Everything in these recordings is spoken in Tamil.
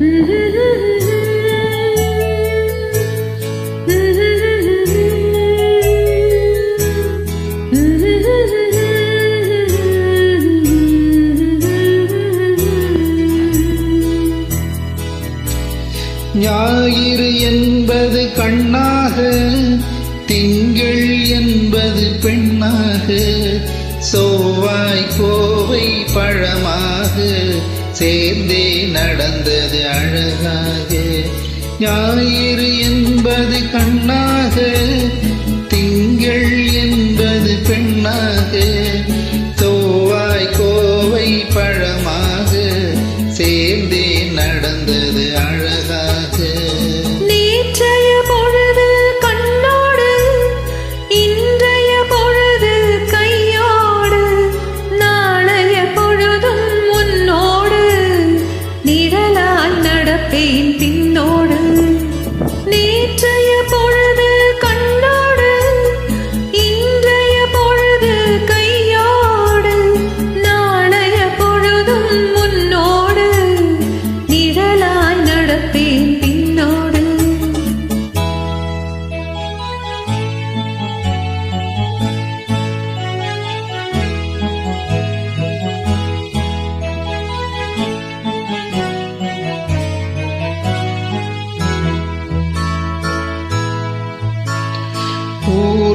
ஞாயிறு என்பது கண்ணாக திங்கள் என்பது பெண்ணாக சோவாய் கோவை பழமாக. சேர்ந்தே நடந்தது அழகாக. ஞாயிறு என்பது கண்ணாக. tin.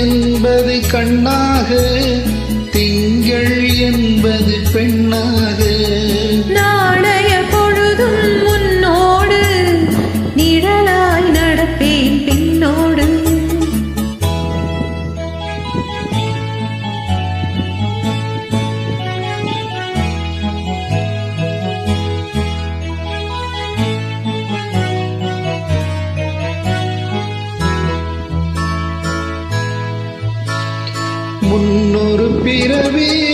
என்பது கண்ணாக திங்கள் என்பது பெண்ணாக முன்னொரு பிறவி.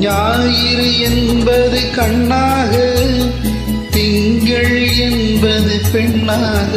ஞாயிறு என்பது கண்ணாக திங்கள் என்பது பெண்ணாக.